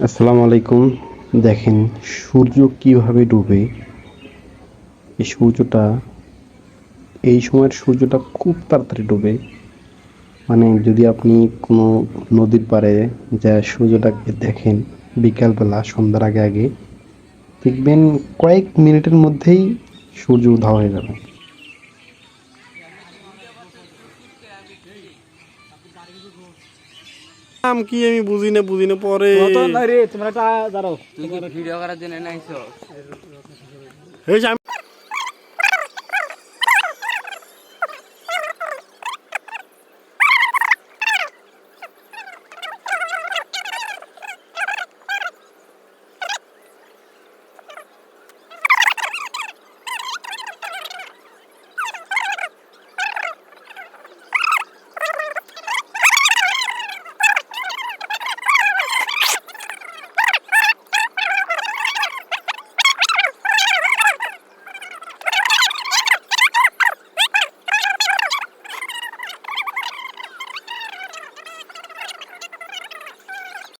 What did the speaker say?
আসসালামু আলাইকুম। দেখেন, সূর্য কীভাবে ডুবে, এই সূর্যটা, এই সময়ের সূর্যটা খুব তাড়াতাড়ি ডুবে। মানে যদি আপনি কোনো নদীর পাড়ে যা সূর্যটাকে দেখেন বিকালবেলা, সন্ধ্যার আগে আগে, দেখবেন কয়েক মিনিটের মধ্যেই সূর্য উধা হয়ে যাবে। নাম কি আমি বুঝি না বুঝি না পরে। তোমরা একটা দাঁড়াও। ভিডিও করার জন্য নাইছো